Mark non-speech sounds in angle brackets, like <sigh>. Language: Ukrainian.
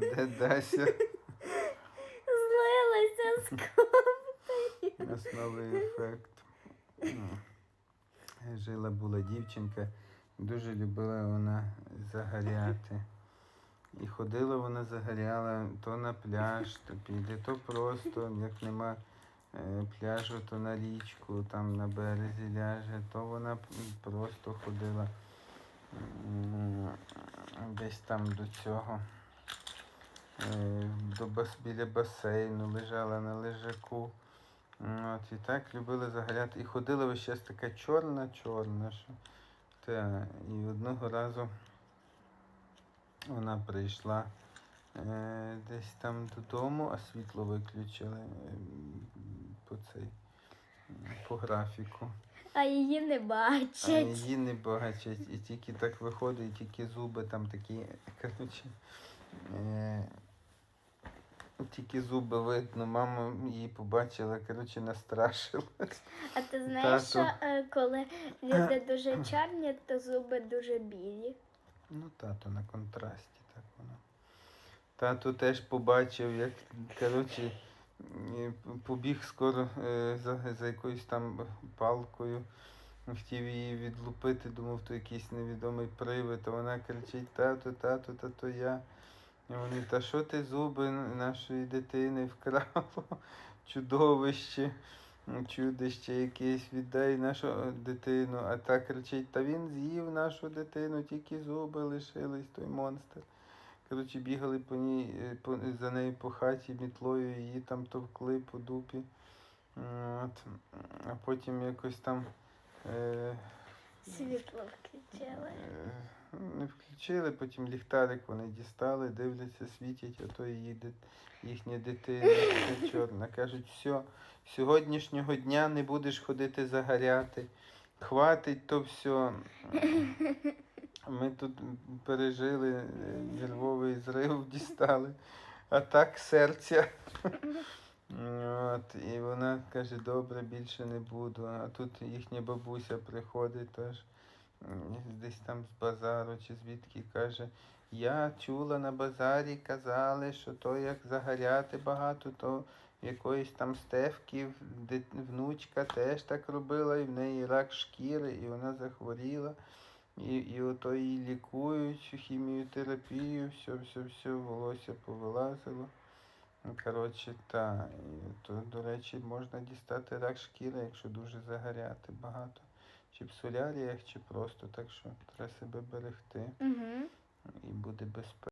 Де Дася? Злилася з коптою. Основний ефект. Жила була дівчинка, дуже любила вона загоряти. І ходила вона загоряла то на пляж, то піде, то просто, як нема е, пляжу, то на річку, там на березі ляже, то вона просто ходила десь там до цього. До бас, біля басейну, лежала на лежаку. От, і так любили загоряти. І ходила весь час така чорна-чорна. Що... Та, і одного разу вона прийшла е, десь там додому, а світло виключили е, по цей, по графіку. А її не А бачать. її не бачать. І тільки так виходить, і тільки зуби там такі, <laughs> коротше. Е, тільки зуби видно, мама її побачила, коротше, настрашилась. А ти знаєш, що е, коли люди дуже чорні, то зуби дуже білі. Ну, тато на контрасті, так воно. Тато теж побачив, як, коротше, побіг скоро е, за, за якоюсь там палкою. Хотів її відлупити, думав, то якийсь невідомий привид, а вона кричить, тато, тато, тато я. І вони, та що ти зуби нашої дитини вкрало? <laughs> Чудовище, чудище якесь, віддай нашу дитину. А та кричить, та він з'їв нашу дитину, тільки зуби лишились, той монстр. Коротше, бігали по ній, е, по, за нею по хаті мітлою, її там товкли по дупі. От. А потім якось там. Е, Світло включили. Е, Не включили, потім ліхтарик вони дістали, дивляться, світять, а то її їхня дитина чорна. Кажуть, все, сьогоднішнього дня не будеш ходити загоряти. Хватить то все. Ми тут пережили нервовий зрив, дістали. А так серця. От, і вона каже, добре, більше не буду. А тут їхня бабуся приходить теж десь там з базару чи звідки каже, я чула на базарі, казали, що то як загоряти багато, то якоїсь там стевки внучка теж так робила, і в неї рак шкіри, і вона захворіла. І, і ото її лікують, хіміотерапію, все, все, все, волосся повилазило. Ну, Коротше, та, і то, до речі, можна дістати рак шкіри, якщо дуже загоряти багато. Чи в соляріях, чи просто, так що треба себе берегти Угу. і буде безпечно.